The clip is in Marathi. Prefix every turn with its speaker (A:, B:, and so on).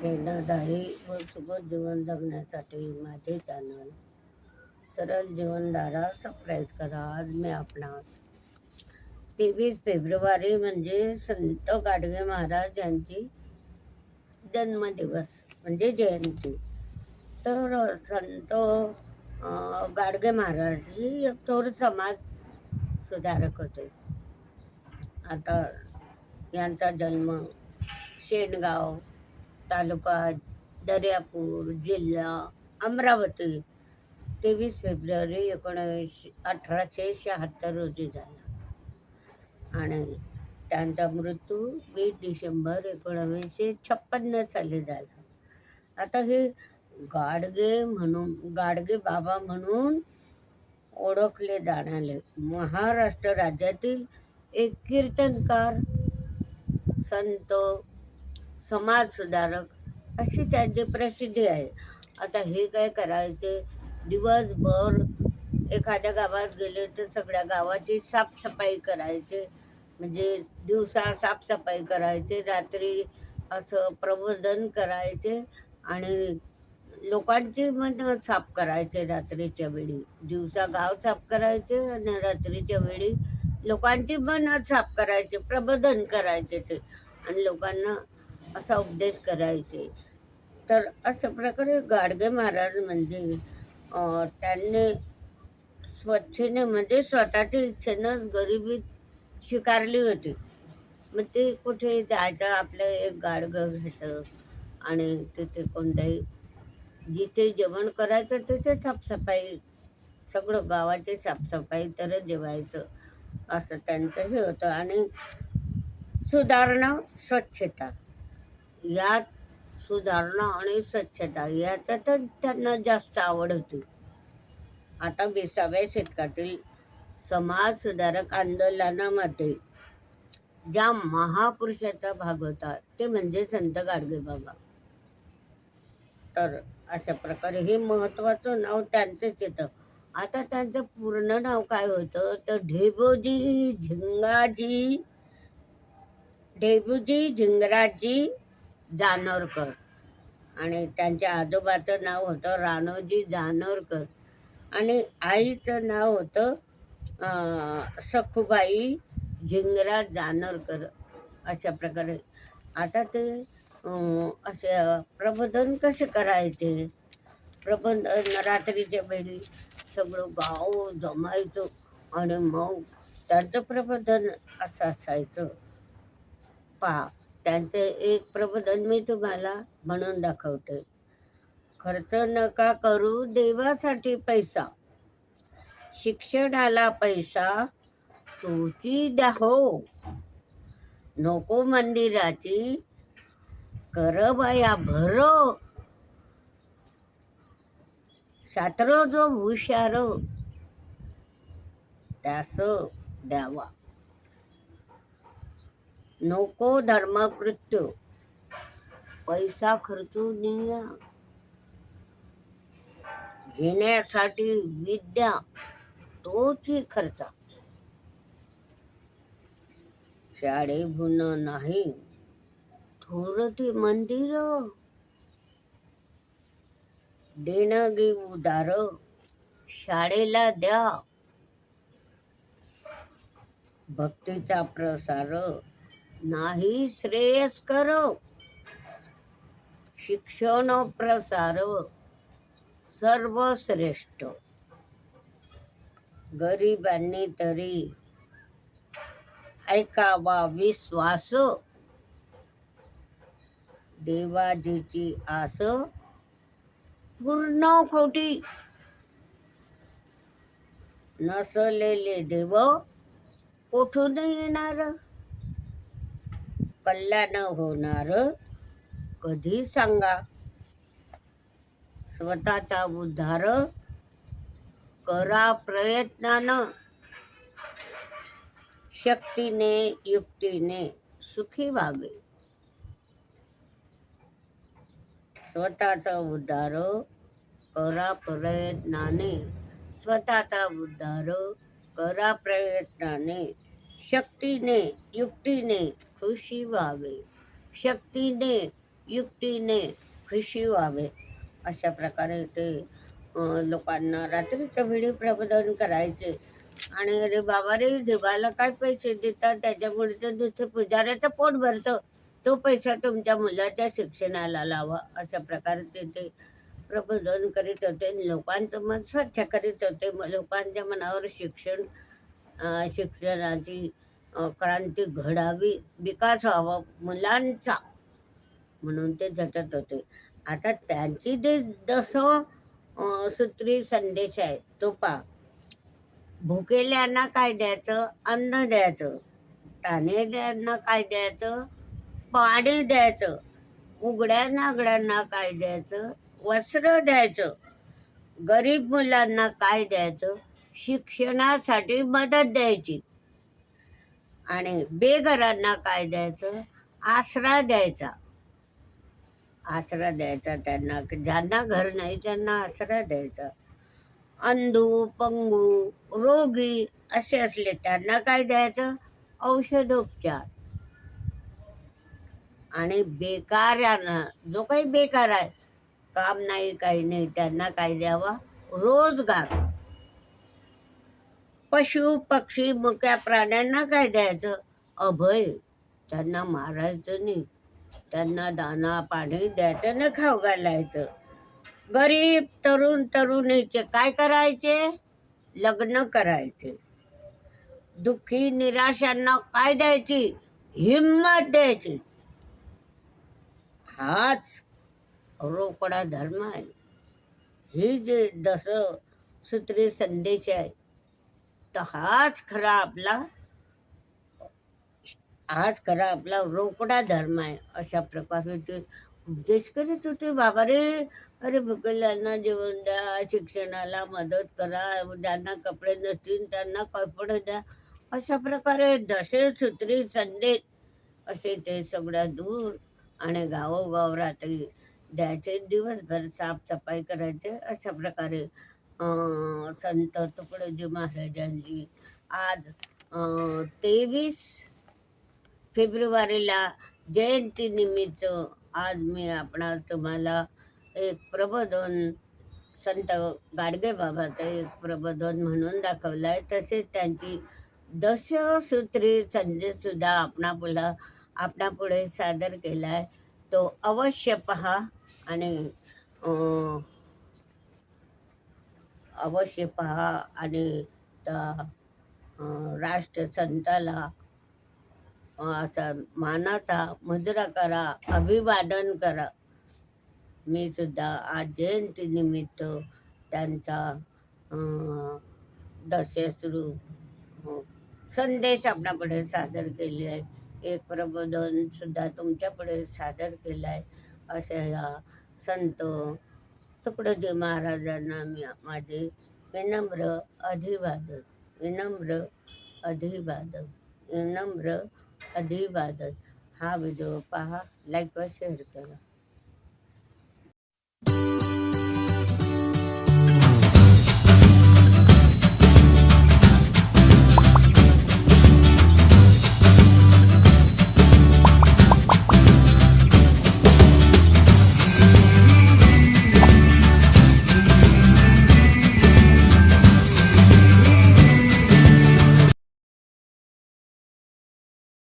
A: प्रेरणादायी व सुखद जीवन जगण्यासाठी माझे चॅनल सरळ जीवनधारा सबस्क्राईब करा. आज मी आपणास तेवीस फेब्रुवारी म्हणजे संत गाडगे महाराज यांची जन्मदिवस म्हणजे जयंती. तर संत गाडगे महाराज ही एक थोर समाज सुधारक होते. आता यांचा जन्म शेणगाव तालुका दर्यापूर जिल्हा अमरावती. तेवीस फेब्रुवारी एकोणावीसशे अठराशे शहात्तर रोजी झाला. आणि त्यांचा मृत्यू वीस डिसेंबर एकोणावीसशे छप्पन्न साली झाला. आता हे गाडगे म्हणून गाडगे बाबा म्हणून ओळखले जाणारे महाराष्ट्र राज्यातील एक कीर्तनकार संत समाजसुधारक अशी त्यांची प्रसिद्धी आहे. आता हे काय करायचे? दिवसभर एखाद्या गावात गेले तर सगळ्या गावाची साफसफाई करायचे. म्हणजे दिवसा साफसफाई करायचे रात्री असं प्रबोधन करायचे आणि लोकांची मन साफ करायचे रात्रीच्या वेळी. दिवसा गाव साफ करायचे आणि रात्रीच्या वेळी लोकांची मन साफ करायचे प्रबोधन करायचे ते. आणि लोकांना असा उपदेश करायचे. तर अशा प्रकारे गाडगे महाराज म्हणजे त्यांनी स्वच्छेने म्हणजे स्वतःच्या इच्छेनं गरिबी स्वीकारली होती. मग ते कुठे जायचं आपलं एक गाडगं घ्यायचं आणि तिथे कोणत्याही जिथे जेवण करायचं तिथे साफसफाई सगळं गावाची साफसफाई तर जेवायचं असं त्यांचं हे होतं. आणि सुधारणा स्वच्छता. यात सुधारणा आणि स्वच्छता याच्यातच त्यांना जास्त आवड होती. आता विसाव्या शतकातील समाज सुधारक आंदोलनामध्ये ज्या महापुरुषाचा भाग होता ते म्हणजे संत गाडगेबाबा तर अशा प्रकारे हे महत्त्वाचं नाव त्यांचंच येतं. आता त्यांचं पूर्ण नाव काय होतं? तर ढेबोजी झिंगाजी ढेबूजी झिंगराजी जानोरकर. आणि त्यांच्या आजोबाचं नाव होतं राणोजी जानोरकर. आणि आईचं नाव होतं सखूबाई सखुबाई झिंगराज जानोरकर अशा प्रकारे. आता ते असे प्रबोधन कसे करायचे? प्रबोधन रात्रीच्या वेळी सगळं गाव जमायचं आणि मग त्यांचं प्रबोधन असं असायचं. पहा त्यांचे एक प्रबोधन मी तुम्हाला म्हणून दाखवते. खर्च नका करू देवासाठी पैसा. शिक्षणाला पैसा तोची द्या हो नको मंदिराची. कर बाया भरो. शास्त्र जो हुशार त्यास द्यावा. नको धर्मकृत्य. पैसा खर्चून घेण्यासाठी विद्या तोची खर्चा. शाळेभून नाही थोरती मंदिर. देणगी उदार शाळेला द्या. भक्तीचा प्रसार. नाही श्रेयस्कर शिक्षण प्रसार सर्वश्रेष्ठ. गरिबांनी तरी ऐकावा विश्वास. देवाजीची आस पूर्ण खोटी. नसलेले देव कोठून येणार? कल्याण होणार कधी सांगा? स्वतःचा उद्धार करा प्रयत्नानं. शक्तीने युक्तीने सुखी व्हावे. स्वतःचा उद्धार करा प्रयत्नाने. स्वतःचा उद्धार करा प्रयत्नाने. शक्तीने युक्तीने खुशी व्हावे. शक्तीने युक्तीने खुशी व्हावे. अशा प्रकारे ते लोकांना रात्रीच्या वेळी प्रबोधन करायचे. आणि अरे बाबा रे देवाला काय पैसे देतात? त्याच्यामुळे ते दुसरे पुजाऱ्याचं पोट भरतं. तो पैसा तुमच्या मुलाच्या शिक्षणाला लावा. अशा प्रकारे ते ते प्रबोधन करीत होते. लोकांचं मन स्वच्छ करीत होते. लोकांच्या मनावर शिक्षण शिक्षणाची क्रांती घडावी विकास व्हावा मुलांचा. म्हणून ते झटत होते. आता त्यांची जे जसं सूत्री संदेश आहे तो पा भुकेल्यांना काय द्यायचं? अन्न द्यायचं. तानेल्यांना काय द्यायचं? पाणी द्यायचं. उघड्या नागड्यांना काय द्यायचं? वस्त्र द्यायचं. गरीब मुलांना काय द्यायचं? शिक्षणासाठी मदत द्यायची. आणि बेघरांना काय द्यायचं? आसरा द्यायचा. आसरा द्यायचा त्यांना. ज्यांना घर नाही त्यांना आसरा द्यायचा. अंधू पंगू रोगी असे असले त्यांना काय द्यायचं? औषधोपचार. आणि बेकारांना जो काही बेकार आहे काम नाही काही नाही त्यांना काय द्यावा? रोजगार. पशु पक्षी मुक्या प्राण्यांना काय द्यायचं? अभय त्यांना मारायचं नाही त्यांना दाना पाणी द्यायचं ना खाऊ घालायचं. गरीब तरुण तरुणीचे काय करायचे? लग्न करायचे. दुःखी निराशांना काय द्यायची? हिंमत द्यायची. हाच रोकडा धर्म आहे. ही जे दस सूत्री संदेश आहे तर हाच खरा आपला हाच खरा आपला रोकडा धर्म आहे अशा प्रकारे ते उपदेश करीत होते. बाबा रे अरे भुकेल्यांना जेवण द्या शिक्षणाला मदत करा ज्यांना कपडे नसतील त्यांना कपडे द्या अशा प्रकारे दशे सुत्री संदेश असे ते सगळ्या दूर आणि गावोगाव रात्री द्यायचे दिवसभर साफसफाई करायचे अशा प्रकारे संत तुकडोजी महाराजांची. आज तेवीस फेब्रुवारीला जयंतीनिमित्त आज मी आपणा तुम्हाला एक प्रबोधन संत गाडगे बाबाचं एक प्रबोधन म्हणून दाखवलं आहे तसेच त्यांची दशसूत्री संदेशसुद्धा आपणापुला आपणापुढे सादर केला आहे तो अवश्य पहा आणि अवश्य पहा आणि त्या राष्ट्रसंताला असा मानाचा मुजरा करा अभिवादन करा. मी सुद्धा आज जयंतीनिमित्त त्यांचा अं, दशश्रू संदेश आपणापुढे सादर केले आहे एक प्रबोधनसुद्धा तुमच्यापुढे सादर केलं आहे. अशा ह्या संत तुकडोजी महाराजांना मी माझे विनम्र अभिवादन विनम्र अभिवादन विनम्र अभिवादन. हा व्हिडिओ पहा लाईक व शेअर करा.